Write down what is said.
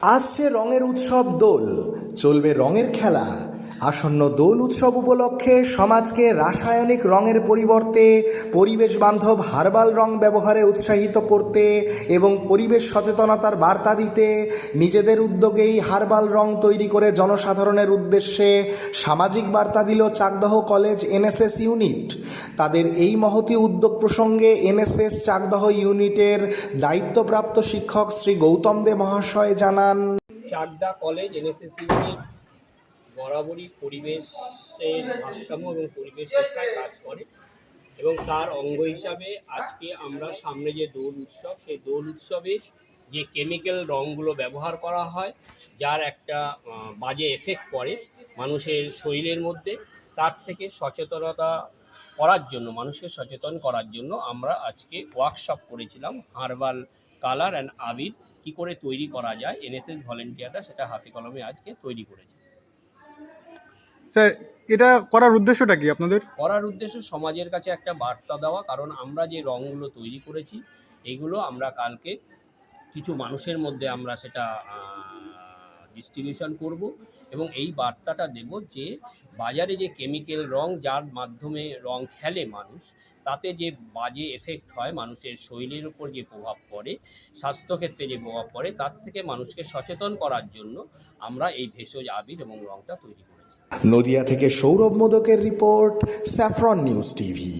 আসছে রঙের উৎসব দোল চলবে রঙের খেলা। আসন্ন দোল উৎসব উপলক্ষে সমাজকে রাসায়নিক রঙের পরিবর্তে পরিবেশ বান্ধব হার্বাল রং ব্যবহারে উৎসাহিত করতে এবং পরিবেশ সচেতনতার বার্তা দিতে নিজেদের উদ্যোগেই হার্বাল রং তৈরি করে জনসাধারণের উদ্দেশ্যে সামাজিক বার্তা দিল চাকদহ কলেজ এনএসএস ইউনিট। তাদের এই মহতি উদ্যোগ প্রসঙ্গে এনএসএস চাকদহ ইউনিটের দায়িত্বপ্রাপ্ত শিক্ষক শ্রী গৌতম দে মহাশয় জানান। চাকদা কলেজ এনএসএস ইউনিট বরাবরই পরিবেশের ভারসাম্য এবং পরিবেশ রক্ষায় কাজ করে এবং তার অঙ্গ হিসাবে আজকে আমরা সামনে যে দোল উৎসব, সেই দোল উৎসবে যে কেমিক্যাল রঙগুলো ব্যবহার করা হয়, যার একটা বাজে এফেক্ট পড়ে মানুষের শরীরের মধ্যে, তার থেকে সচেতনতা করার জন্য, মানুষকে সচেতন করার জন্য আমরা আজকে ওয়ার্কশপ করেছিলাম, হার্বাল কালার অ্যান্ড আবির, কি করে তৈরি করা যায়, এনএসএস ভলেন্টিয়াররা সেটা হাতে কলমে আজকে তৈরি করেছে। স্যার, এটা করার উদ্দেশ্যটা কি আপনাদের? করার উদ্দেশ্য সমাজের কাছে একটা বার্তা দেওয়া, কারণ আমরা যে রঙগুলো তৈরি করেছি, এগুলো আমরা কালকে কিছু মানুষের মধ্যে আমরা সেটা ডিস্ট্রিবিউশন করব এবং এই বার্তাটা দেব যে বাজারে যে কেমিক্যাল রং যার মাধ্যমে রং খেলে মানুষ, তাতে যে বাজে এফেক্ট হয় মানুষের শরীরের উপর যে প্রভাব পড়ে, স্বাস্থ্যক্ষেত্রে যে প্রভাব পড়ে, তার থেকে মানুষকে সচেতন করার জন্য আমরা এই ভেষজ আবির এবং রংটা তৈরি করেছি। নদিয়া থেকে সৌরভ মোদকের রিপোর্ট, স্যাফরন নিউজ টিভি।